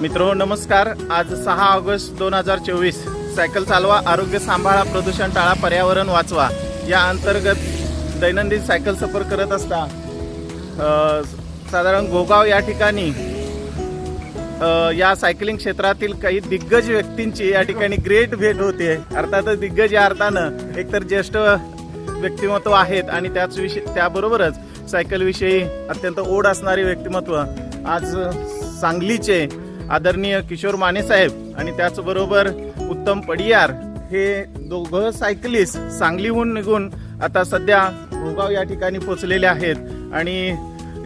मित्रो नमस्कार. आज सहा ऑगस्ट दोन हजार चोवीस. सायकल चालवा आरोग्य सांभाळा प्रदूषण टाळा पर्यावरण वाचवा. या अंतर्गत दैनंदिन सायकल सफर करत असता साधारण गोगाव या ठिकाणी या सायकलिंग क्षेत्रातील काही दिग्गज व्यक्तींची या ठिकाणी ग्रेट भेट होते. अर्थातच दिग्गज या अर्थानं एकतर ज्येष्ठ व्यक्तिमत्व आहेत आणि त्याच विषय त्याबरोबरच सायकलविषयी अत्यंत ओढ असणारे व्यक्तिमत्व आज सांगलीचे आदरणीय किशोर माने साहेब आणि त्याचबरोबर उत्तम पडियार हे दोघं सायकलिस्ट सांगलीहून निघून आता सध्या भोगाव या ठिकाणी पोचलेले आहेत. आणि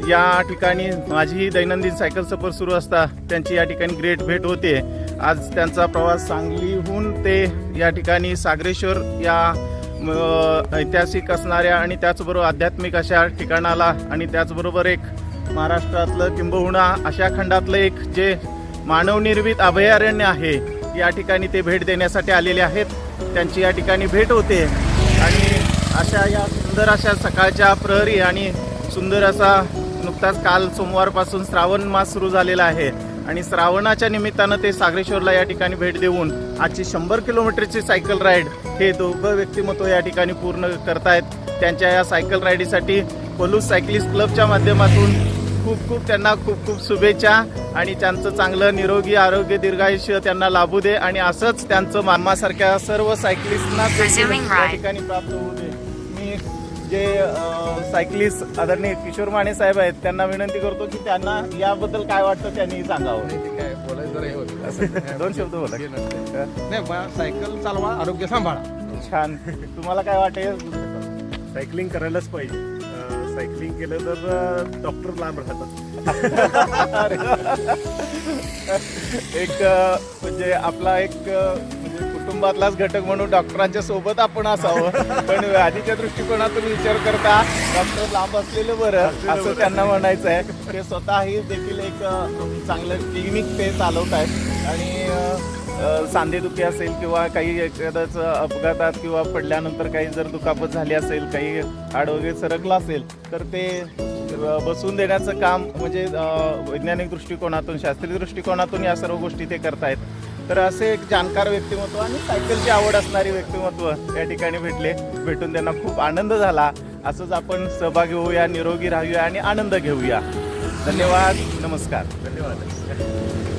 या ठिकाणी माझी दैनंदिन सायकल सफर सुरू असता त्यांची या ठिकाणी ग्रेट भेट होते. आज त्यांचा प्रवास सांगलीहून ते या ठिकाणी सागरेश्वर या ऐतिहासिक असणाऱ्या आणि त्याचबरोबर आध्यात्मिक अशा ठिकाणाला आणि त्याचबरोबर एक महाराष्ट्रातलं किंबहुना अशा खंडातलं एक जे मानवनिर्मित अभयारण्य आहे. या ठिकाणी ते भेट देण्यासाठी आलेले आहेत. त्यांची या ठिकाणी भेट होते. आणि अशा या सुंदर अशा सकाळच्या प्रहरी आणि सुंदर असा नुकताच काल सोमवारपासून श्रावण मास सुरू झालेला आहे. आणि श्रावणाच्या निमित्तानं ते सागरेश्वरला या ठिकाणी भेट देऊन आजची शंभर किलोमीटरची सायकल राईड हे दोघं व्यक्तिमत्व या ठिकाणी पूर्ण करतायत. त्यांच्या या सायकल राईडीसाठी पलूस सायकलिस्ट क्लबच्या माध्यमातून खूप खूप त्यांना खूप खूप शुभेच्छा आणि त्यांचं चांगलं निरोगी आरोग्य दीर्घायुष्य त्यांना लाभू दे आणि असंच त्यांचं मामासारख्या सर्व सायकलिस्टना या. ठिकाणी प्राप्त होऊ दे. मी जे सायकलिस्ट आदरणीय किशोर माने साहेब आहेत त्यांना विनंती करतो की त्यांना याबद्दल काय वाटतं त्यांनी सांगावं. काय बोलायचं. दोन शब्द बोला. नाही सायकल चालवा आरोग्य सांभाळा. छान. तुम्हाला काय वाटेल? सायकलिंग करायलाच पाहिजे. सायकलिंग केलं तर डॉक्टर लांब राहतात. एक म्हणजे आपला एक म्हणजे कुटुंबातलाच घटक म्हणून डॉक्टरांच्या सोबत आपण असावं. पण आधीच्या दृष्टिकोनातून विचार करता डॉक्टर लांब असलेलं बरं असं त्यांना म्हणायचं आहे ते स्वतःही देखील एक चांगलं क्लिनिक ते चालवत आहेत आणि सांधेदुखी असेल किंवा काही एखाद्याच अपघातात किंवा पडल्यानंतर काही जर दुखापत झाली असेल काही हाड वगैरे सरकलं असेल तर ते बसून देण्याचं काम म्हणजे वैज्ञानिक दृष्टिकोनातून शास्त्रीय दृष्टिकोनातून या सर्व गोष्टी ते करतायत. तर असे एक जाणकार व्यक्तिमत्व आणि सायकलची आवड असणारी व्यक्तिमत्व या ठिकाणी भेटले. भेटून त्यांना खूप आनंद झाला. असंच आपण सहभागी होऊया निरोगी राहूया आणि आनंद घेऊया. धन्यवाद. नमस्कार. धन्यवाद.